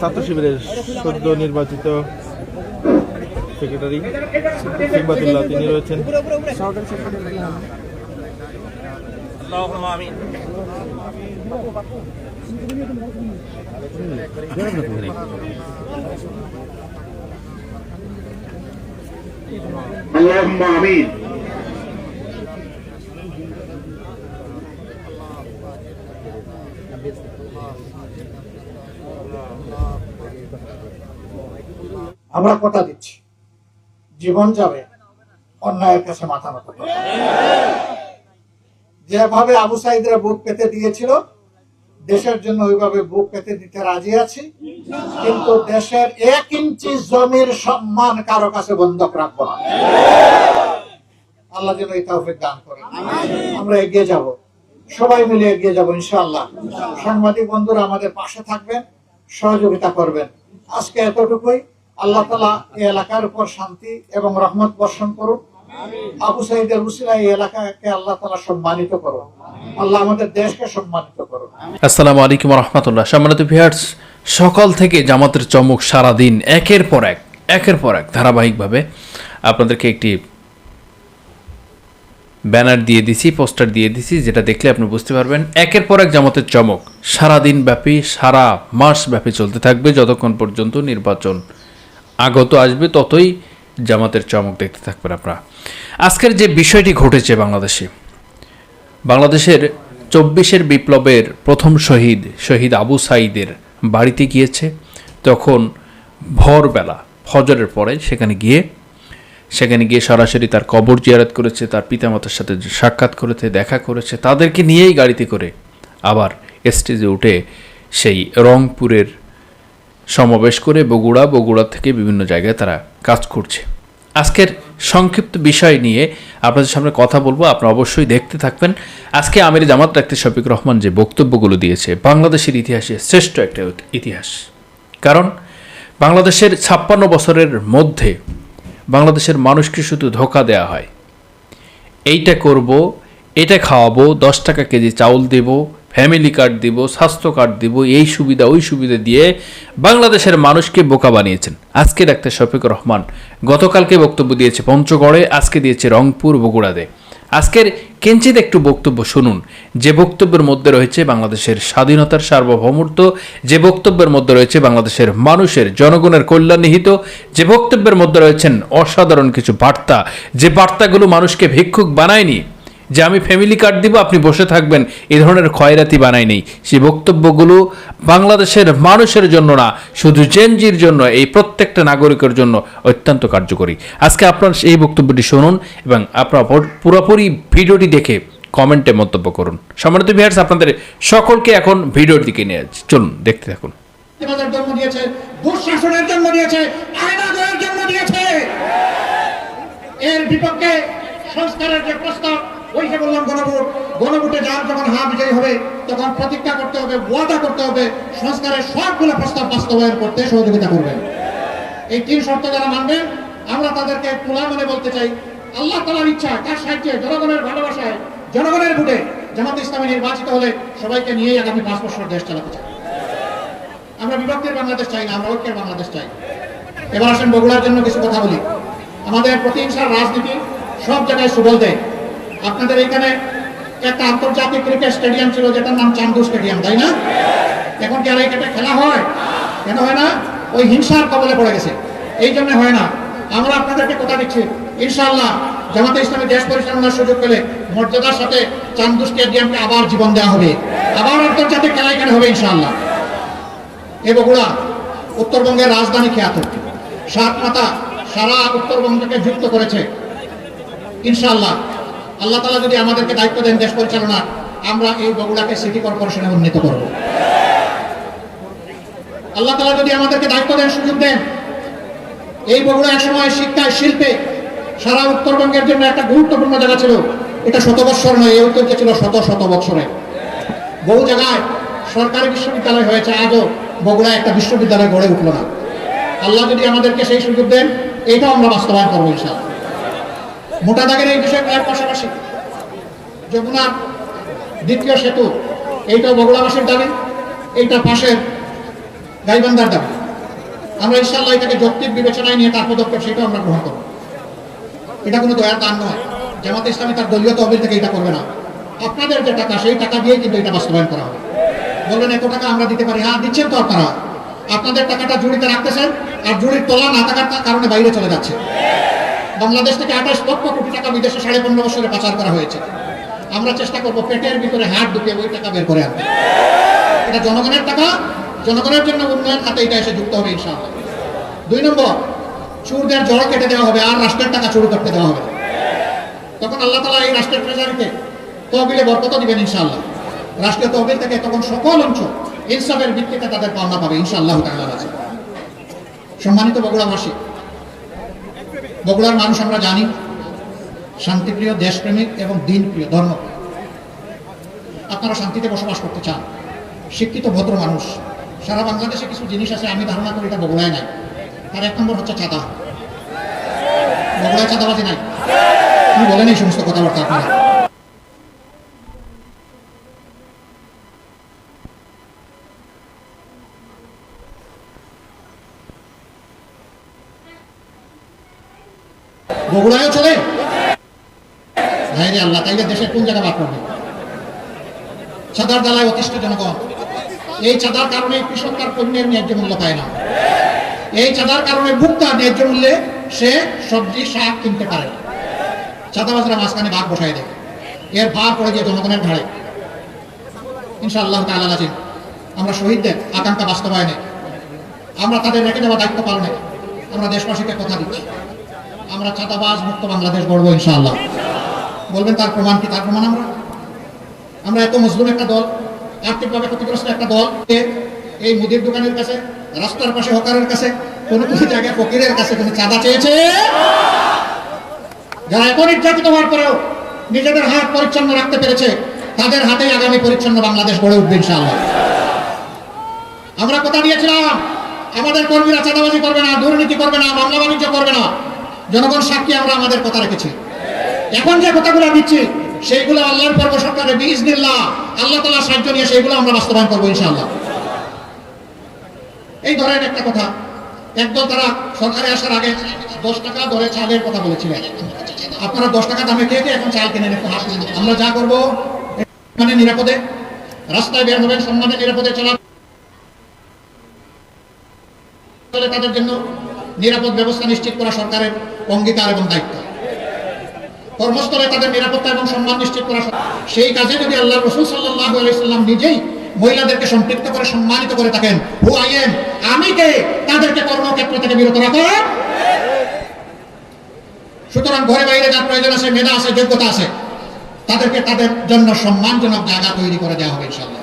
ছাত্র শিবিরের সদ্য নির্বাচিত সেক্রেটারি সিম্বাদুল্লাহ তিনি রয়েছেন। আমিন। আমরা কথা দিচ্ছি। জীবন যাবে, অন্যায়ের কাছে মাথা নত যেভাবে আবু সাইদরা বুক পেতে দিয়েছিল, দেশের জন্য ওইভাবে বুক পেতে দিতে রাজি আছি। কিন্তু দেশের এক ইঞ্চি জমির সম্মান কারও কাছে বন্ধক রাখব না। আল্লাহ যেন এই তৌফিক দান করে আমরা এগিয়ে যাব। সবাই মিলে এগিয়ে যাব, ইনশাআল্লাহ। সাংবাদিক বন্ধুরা আমাদের পাশে থাকবেন, সহযোগিতা করবেন। আজকে এতটুকুই। আল্লাহ তালা এই এলাকার উপর শান্তি এবং রহমত বর্ষণ করুন আবু সাইদের উসিলা এই এলাকাকে আল্লাহ তালা সম্মানিত করুন আল্লাহ আমাদের দেশকে সম্মানিত করুন আসসালামু আলাইকুম রহমতুল্লাহ। সম্মানিত ভিউয়ার্স, সকাল থেকে জামাতের চমক সারাদিন একের পর এক, একের পর এক ধারাবাহিকভাবে আপনাদেরকে একটি ব্যানার দিয়ে দিছি, পোস্টার দিয়ে দিছি, যেটা দেখলে আপনি বুঝতে পারবেন। একের পর এক জামাতের চমক। সারাদিন ব্যাপী, সারা মাস ব্যাপী চলতে থাকবে যতক্ষণ পর্যন্ত নির্বাচন আগত আসবে, ততই জামাতের চমক দেখতে থাকবেন আপনারা। আজকের যে বিষয়টি ঘটেছে বাংলাদেশে, বাংলাদেশের চব্বিশের বিপ্লবের প্রথম শহীদ শহীদ আবু সাইদের বাড়িতে গিয়েছে। তখন ভোরবেলা, ফজরের পরে সেখানে গিয়ে সেখানে গিয়ে সরাসরি তার কবর জিয়ারত করেছে, তার পিতামাতার সাথে সাক্ষাৎ করেছে, দেখা করেছে, তাদেরকে নিয়েই গাড়িতে করে আবার স্টেজে উঠে সেই রংপুরের সমাবেশ করে বগুড়া বগুড়া থেকে বিভিন্ন জায়গায় তারা কাজ করছে। আজকের সংক্ষিপ্ত বিষয় নিয়ে আপনাদের সামনে কথা বলব, আপনারা অবশ্যই দেখতে থাকবেন। আজকে আমির জামাত ডাক্তার শফিক রহমান যে বক্তব্যগুলো দিয়েছে, বাংলাদেশের ইতিহাসে শ্রেষ্ঠ একটা ইতিহাস। কারণ বাংলাদেশের ছাপ্পান্ন বছরের মধ্যে বাংলাদেশের মানুষকে শুধু ধোকা দেয়া হয়। এইটা করব, এটা খাওয়াবো, দশ টাকা কেজি চাউল দেব ফ্যামিলি কার্ড দিব, স্বাস্থ্য কার্ড দিব, এই সুবিধা, ওই সুবিধা দিয়ে বাংলাদেশের মানুষকে বোকা বানিয়েছেন। আজকে ডাক্তার শফিকুর রহমান গতকালকে বক্তব্য দিয়েছে পঞ্চগড়ে, আজকে দিয়েছে রংপুর, বগুড়াতে। আজকের কিঞ্চিত একটু বক্তব্য শুনুন। যে বক্তব্যের মধ্যে রয়েছে বাংলাদেশের স্বাধীনতার সার্বভৌমূর্ত যে বক্তব্যের মধ্যে রয়েছে বাংলাদেশের মানুষের জনগণের কল্যাণ নিহিত, যে বক্তব্যের মধ্যে রয়েছেন অসাধারণ কিছু বার্তা, যে বার্তাগুলো মানুষকে ভিক্ষুক বানায়নি যে আমি ফ্যামিলি কার্ড দিব, আপনি বসে থাকবেন। এ ধরনের ক্ষয়রাতি বানাই নেই। সেই বক্তব্যগুলো বাংলাদেশের মানুষের জন্য না, শুধু জেনজির জন্য, এই প্রত্যেকটা নাগরিকের জন্য অত্যন্ত কার্যকরী। আজকে আপনার এই বক্তব্যটি শুনুন এবং আপনারা পুরো- পুরোপুরি ভিডিওটি দেখে কমেন্টে মন্তব্য করুন। সম্মানিত ভিউয়ার্স আপনাদের সকলকে এখন ভিডিওর দিকে নিয়ে চলুন, দেখতে থাকুন। এর বিপক্ষে সংস্কারের যে প্রস্তাব ওই যে বললাম, গণভোট, গণভোটে যার যখন হা বিজয়ী হবে, তখন প্রতিজ্ঞা করতে হবে, ওয়াদা করতে হবে, সংস্কারের সবগুলো প্রস্তাব বাস্তবায়ন করতে সহযোগিতা করবেন এই তিন শর্ত যারা মানবেন, আমরা তাদেরকে খোলা মনে বলতে চাই, আল্লাহ তালার ইচ্ছা, তার সাহায্যে, জনগণের ভালোবাসায়, জনগণের ভোটে জামাত ইসলামী নির্বাচিত হলে সবাইকে নিয়েই আগামী পাঁচ বছর দেশ চালাতে চাই। আমরা বিভক্তির বাংলাদেশ চাই না, আমরা ঐক্যের বাংলাদেশ চাই। এবার আসেন বগুড়ার জন্য কিছু কথা বলি। আমাদের প্রতিহিংসার রাজনীতি সব জায়গায় সুবল দেয়। আপনাদের এখানে একটা আন্তর্জাতিক ক্রিকেট স্টেডিয়াম ছিল, যেটার নাম চান্দু স্টেডিয়াম তাই না? এখন কি আর ক্রিকেট খেলা হয়? কেন হয় না? ওই হিংসার কবলে পড়ে গেছে। এই জন্য হয় না। আমরা আপনাদেরকে কথা দিচ্ছি, ইনশাআল্লাহ জামাতে ইসলামী দেশ পরিচালনার সুযোগ পেলে মর্যাদার সাথে চান্দু স্টেডিয়ামকে আবার জীবন দেওয়া হবে। আবার আন্তর্জাতিক খেলা এখানে হবে, ইনশাআল্লাহ। এ বগুড়া, উত্তরবঙ্গের রাজধানী খ্যাত। সাত মাতা সারা উত্তরবঙ্গকে যুক্ত করেছে। ইনশাআল্লাহ। আল্লাহ তালা যদি আমাদেরকে দায়িত্ব দেন দেশ পরিচালনা, আমরা এই বগুড়াকে সিটি কর্পোরেশনে উন্নীত করব। আল্লাহ তালা যদি আমাদেরকে দায়িত্ব দেন, সুযোগ দেন, এই বগুড়া একসময় শিক্ষায় শিল্পে সারা উত্তরবঙ্গের জন্য একটা গুরুত্বপূর্ণ জায়গা ছিল। এটা শত বৎসর নয়, এই ঐতিহ্য ছিল শত শত বৎসরে। বহু জায়গায় সরকারি বিশ্ববিদ্যালয় হয়েছে, আজও বগুড়ায় একটা বিশ্ববিদ্যালয় গড়ে উঠল না। আল্লাহ যদি আমাদেরকে সেই সুযোগ দেন, এইটাও আমরা বাস্তবায়ন করব ইনশাল মোটা দাগের এই বিষয়গুলোর পাশাপাশি যমুনার দ্বিতীয় সেতু, এইটাও বগুড়াবাসীর দাবি, এইটা পাশের গাইবান্ধার দাবি। আমরা ইনশাল্লাহ এটাকে যৌক্তিক বিবেচনায় নিয়ে তার পদক্ষেপ সেটাও আমরা গ্রহণ করব। এটা কোনো দয়ার দান নয়। জামাতে ইসলামী তার দলীয় তহবিল থেকে এটা করবে না। আপনাদের যে টাকা, সেই টাকা দিয়েই কিন্তু এটা বাস্তবায়ন করা হবে। বলবেন এত টাকা আমরা দিতে পারি। হ্যাঁ দিচ্ছেন তো আপনারা। আপনাদের টাকাটা জুড়িতে রাখতেছেন, আর জুড়ির তোলা না থাকার কারণে বাইরে চলে যাচ্ছে। বাংলাদেশ থেকে আঠাশ লক্ষ কোটি টাকা বিদেশে সাড়ে পনেরো বছরে পাচার করা হয়েছে। আমরা চেষ্টা করব পেটের ভিতরে হাত ঢুকে ওই টাকা বের করে আনতে। এটা জনগণের টাকা, জনগণের জন্য উন্নয়ন খাতে এটা এসে যুক্ত হবে ইনশাআল্লাহ। দুই নম্বর, চুরদের জড় কেটে দেওয়া হবে আর রাষ্ট্রের টাকা চুরি করতে দেওয়া হবে। তখন আল্লাহ তালা এই রাষ্ট্রের ট্রেজারিতে তহবিলে বরকত দিবেন ইনশাআল্লাহ। রাষ্ট্রীয় তহবিল থেকে তখন সকল অংশ ইনসাফের ভিত্তিতে তাদের পাওনা পাবে ইনশাআল্লাহ তাআলার আছে সম্মানিত বগুড়াবাসী বগুড়ার মানুষ আমরা জানি। শান্তিপ্রিয়, দেশপ্রেমিক এবং দিনপ্রিয়, ধর্মপ্রিয়। আপনারা শান্তিতে বসবাস করতে চান। শিক্ষিত, ভদ্র মানুষ। সারা বাংলাদেশে কিছু জিনিস আছে, আমি ধারণা করি এটা বগুড়ায় নাই। তার এক নম্বর হচ্ছে চাঁদা। বগুড়ায় চাঁদাবাজি নাই। আপনি বলেন এই সমস্ত কথাবার্তা আপনারা। বগুড়ায়ও চলে। আল্লাহ, তাইলে দেশের কোন জায়গা বাদ করবে? চাঁদার জ্বালায় অতিষ্ঠ জনগণ। এই চাঁদার কারণে কৃষক তার পণ্যের ন্যায্য মূল্য পায় না। এই চাঁদার কারণে ভুক্তা ন্যায্য মূল্যে সে সবজি, শাক কিনতে পারে। না চাঁদাবাজরা মাঝখানে ভাগ বসায় দেয়। এর ভার পড়ে গিয়ে জনগণের ঘাড়ে। ইনশাআল্লাহ তাআলা আজিম আমরা শহীদদের আকাঙ্ক্ষা বাস্তবায়নে। আমরা তাদের রেখে দেওয়া দায়িত্ব পালনে। আমরা দেশবাসীকে কথা দিচ্ছি। আমরা চাঁদাবাজ, মুক্ত বাংলাদেশ গড়বো ইনশাআল্লাহ। বলবেন তার প্রমাণ কি? তার প্রমাণ আমরা? আমরা এত মজলুম একটা দল, আর্থিকভাবে ক্ষতিগ্রস্ত একটা দল এই মুদির দোকানের কাছে, রাস্তার পাশে হকারের কাছে, কোনো কোনো জায়গায় ফকিরের কাছে কোনো চাঁদা চেয়েছে? যারা এত নির্যাতিত হওয়ার পরেও নিজেদের হাত পরিচ্ছন্ন রাখতে পেরেছে, তাদের হাতেই আগামী পরিচ্ছন্ন বাংলাদেশ গড়ে উঠবে ইনশাআল্লাহ। আমরা কথা দিয়েছিলাম, আমাদের কর্মীরা চাঁদাবাজি করবে না, দুর্নীতি করবে না, মামলা বাণিজ্য করবে না। জনগণ সাক্ষী আমরা আমাদের কথা রেখেছি। এখন যে কথাগুলো দিচ্ছি, সেইগুলো আল্লাহর পর্ব সরকারের বীজ দিল্লাহ আল্লাহ তালা সাহায্য নিয়ে সেইগুলো আমরা বাস্তবায়ন করব ইনশাআল্লাহ। এই ধরেন একটা কথা, একদল তারা সরকারে আসার আগে দশ টাকা দরে চালের কথা বলেছিলেন। আপনারা দশ টাকা দামে খেয়ে এখন চাল কিনে দিন। আমরা যা করব মানে নিরাপদে, রাস্তায় বের হবেন, সম্মানে নিরাপদে চলা তাদের জন্য নিরাপদ ব্যবস্থা নিশ্চিত করা সরকারের অঙ্গীকার এবং দায়িত্ব। কর্মস্থলে তাদের নিরাপত্তা এবং সম্মান নিশ্চিত করা সেই কাজে যদি আল্লাহ রসুল সাল্লাহ নিজেই মহিলাদেরকে সম্পৃক্ত করে, সম্মানিত করে থাকেন হু আই এম আমি কে? তাদেরকে কর্মক্ষেত্র থেকে বিরত রাখো। সুতরাং ঘরে বাইরে যার প্রয়োজন আছে, মেধা আছে, যোগ্যতা আছে, তাদেরকে তাদের জন্য সম্মানজনক জায়গা তৈরি করে দেওয়া হবে ইনশাল্লাহ